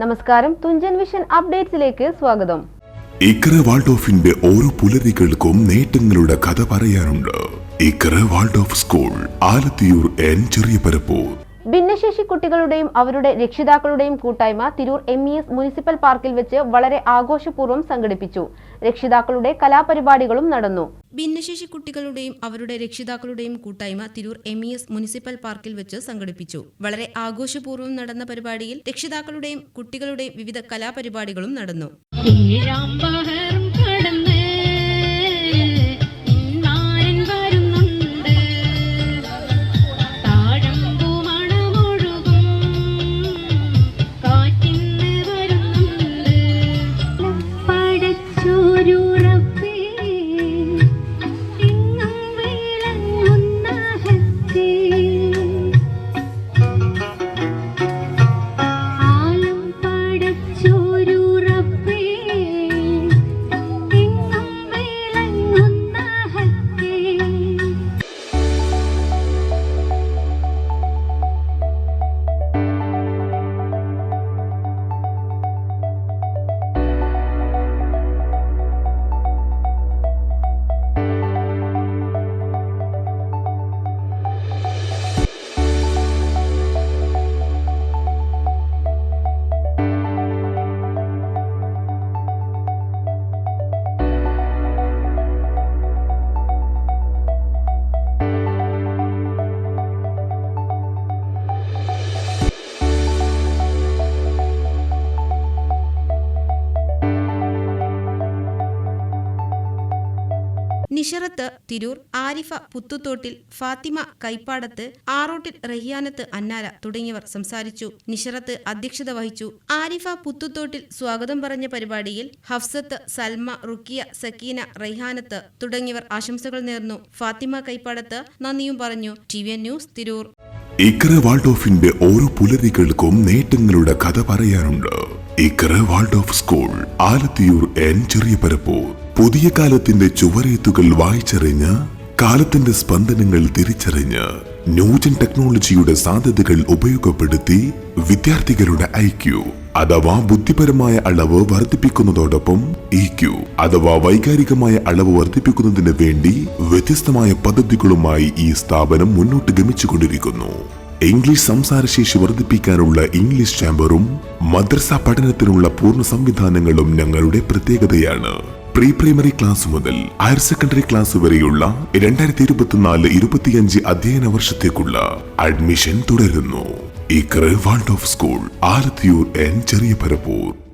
നമസ്കാരം. തുഞ്ചൻ വിഷൻ അപ്ഡേറ്റ്സിലേക്ക് സ്വാഗതം. ഇക്ര വാൾഡോഫിന്റെ ഓരോ പുലരികൾക്കും നേട്ടങ്ങളുടെ കഥ പറയാനുണ്ട്. Iqra Waldorf school Alathiyur N Cheriya Parappur ഭിന്നശേഷി കുട്ടികളുടെയും അവരുടെ രക്ഷിതാക്കളുടെയും കൂട്ടായ്മ Tirur M E S municipal പാർക്കിൽ വെച്ച് വളരെ ആഘോഷപൂർവം സംഘടിപ്പിച്ചു. രക്ഷിതാക്കളുടെ കലാപരിപാടികളും നടന്നു. ഭിന്നശേഷി കുട്ടികളുടെയും അവരുടെ രക്ഷിതാക്കളുടെയും കൂട്ടായ്മ Tirur M E S municipal പാർക്കിൽ വെച്ച് സംഘടിപ്പിച്ചു. വളരെ ആഘോഷപൂർവം നടന്ന പരിപാടിയിൽ രക്ഷിതാക്കളുടെയും കുട്ടികളുടെയും വിവിധ കലാപരിപാടികളും നടന്നു. നിഷറത്ത് തിരൂർ ആരിഫ പുത്തുത്തോട്ടിൽ ഫാത്തിമ കൈപ്പാടത്ത് ആറോട്ടിൽ റഹിയാനത്ത് അന്നാല തുടങ്ങിയവർ സംസാരിച്ചു. നിഷറത്ത് അധ്യക്ഷത വഹിച്ചു. ആരിഫ പുത്തുത്തോട്ടിൽ സ്വാഗതം പറഞ്ഞ പരിപാടിയിൽ ഹഫ്സത്ത് സൽമ റുക്കിയ സക്കീന റൈഹാനത്ത് തുടങ്ങിയവർ ആശംസകൾ നേർന്നു. ഫാത്തിമ കൈപ്പാടത്ത് നന്ദിയും പറഞ്ഞു. T V news Tirur. Ikkara വാൾഡോഫിന്റെ ഓരോ പുലരികൾക്കും നേട്ടങ്ങളുടെ കഥ പറയാനുണ്ട്. Ikkara Waldorf school Alathiyur N Cheriya Parappur. പുതിയ കാലത്തിന്റെ ചുവരേത്തുകൾ വായിച്ചറിഞ്ഞ് കാലത്തിന്റെ സ്പന്ദനങ്ങൾ തിരിച്ചറിഞ്ഞ് ന്യൂജൻ ടെക്നോളജിയുടെ സാധ്യതകൾ ഉപയോഗപ്പെടുത്തി വിദ്യാർത്ഥികളുടെ ഐക്യു അഥവാ ബുദ്ധിപരമായ അളവ് വർദ്ധിപ്പിക്കുന്നതോടൊപ്പം ഇ ക്യു അഥവാ വൈകാരികമായ അളവ് വർദ്ധിപ്പിക്കുന്നതിന് വേണ്ടി വ്യത്യസ്തമായ പദ്ധതികളുമായി ഈ സ്ഥാപനം മുന്നോട്ട് ഗമിച്ചുകൊണ്ടിരിക്കുന്നു. ഇംഗ്ലീഷ് സംസാരശേഷി വർദ്ധിപ്പിക്കാനുള്ള ഇംഗ്ലീഷ് ചാമ്പറും മദ്രസ പഠനത്തിനുള്ള പൂർണ സംവിധാനങ്ങളും ഞങ്ങളുടെ പ്രത്യേകതയാണ്. പ്രീ പ്രൈമറി ക്ലാസ് മുതൽ ഹയർ സെക്കൻഡറി ക്ലാസ് വരെയുള്ള രണ്ടായിരത്തി ഇരുപത്തിനാല് ഇരുപത്തിയഞ്ച് അധ്യയന വർഷത്തേക്കുള്ള അഡ്മിഷൻ തുടരുന്നു. Iqra Waldorf school Alathiyur N Cheriya Parappur